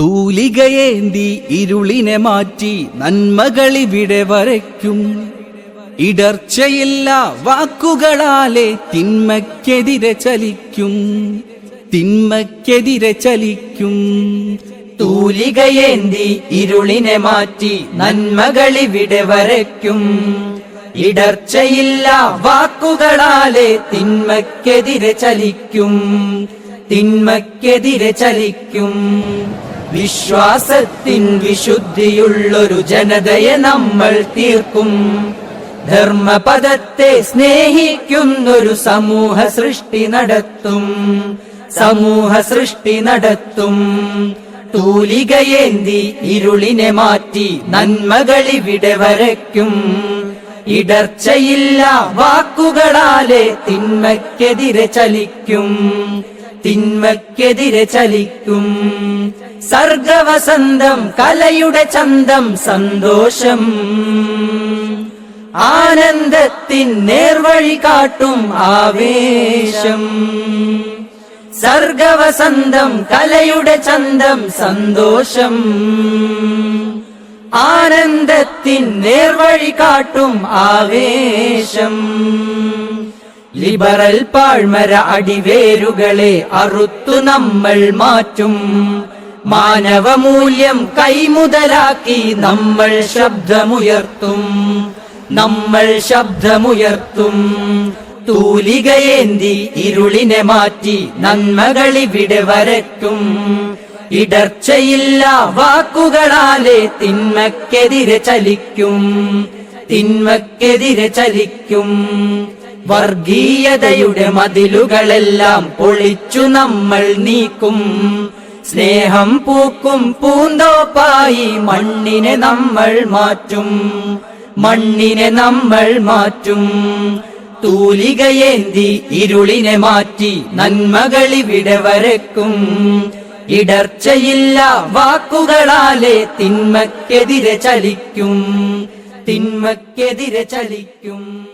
തൂലികയേന്തി ഇരുളിനെ മാറ്റി നന്മകളിവിടെ വരയ്ക്കും. ഇടർച്ചയില്ല വാക്കുകളാലെ തിന്മക്കെതിരെ ചലിക്കും. തിന്മക്കെതിരെ ചലിക്കും. തൂലികയേന്തി ഇരുളിനെ മാറ്റി നന്മകളിവിടെ വരയ്ക്കും. ഇടർച്ചയില്ല വാക്കുകളാലെ തിന്മക്കെതിരെ ചലിക്കും. തിന്മക്കെതിരെ ചലിക്കും. വിശ്വാസത്തിൻ വിശുദ്ധിയുള്ളൊരു ജനതയെ നമ്മൾ തീർക്കും. ധർമ്മപദത്തെ സ്നേഹിക്കുന്നൊരു സമൂഹ സൃഷ്ടി നടത്തും. സമൂഹ സൃഷ്ടി നടത്തും. തൂലികയേന്തി ഇരുളിനെ മാറ്റി നന്മകളിവിടെ വരയ്ക്കും. ഇടർച്ചയില്ല വാക്കുകളാലെ തിന്മയ്ക്കെതിരെ ചലിക്കും. തിന്മയ്ക്കെതിരെ ചലിക്കും. സർഗവസന്തം കലയുടെ ചന്തം സന്തോഷം. ആനന്ദത്തിൻ നേർവഴി കാട്ടും ആവേശം. സർഗവസന്തം കലയുടെ ചന്തം സന്തോഷം. ആനന്ദത്തിൻ നേർവഴി കാട്ടും ആവേശം. ലിബറൽ പാഴ്മര അടിവേരുകളെ അറുത്തു നമ്മൾ മാറ്റും. മാനവമൂല്യം കൈമുതലാക്കി നമ്മൾ ശബ്ദമുയർത്തും. നമ്മൾ ശബ്ദമുയർത്തും. തൂലികയേന്തി ഇരുളിനെ മാറ്റി നന്മകളിവിടെ വരയ്ക്കും. ഇടർച്ചയില്ല വാക്കുകളാലെ തിന്മക്കെതിരെ ചലിക്കും. തിന്മക്കെതിരെ ചലിക്കും. വർഗീയതയുടെ മതിലുകളെല്ലാം പൊളിച്ചു നമ്മൾ നീക്കും. സ്നേഹം പൂക്കും പൂന്തോപ്പായി മണ്ണിനെ നമ്മൾ മാറ്റും. മണ്ണിനെ നമ്മൾ മാറ്റും. തൂലികയേന്തി ഇരുളിനെ മാറ്റി നന്മകളിവിടെ വരക്കും ഇടർച്ചയില്ല വാക്കുകളാലെ തിന്മക്കെതിരെ ചലിക്കും. തിന്മക്കെതിരെ ചലിക്കും.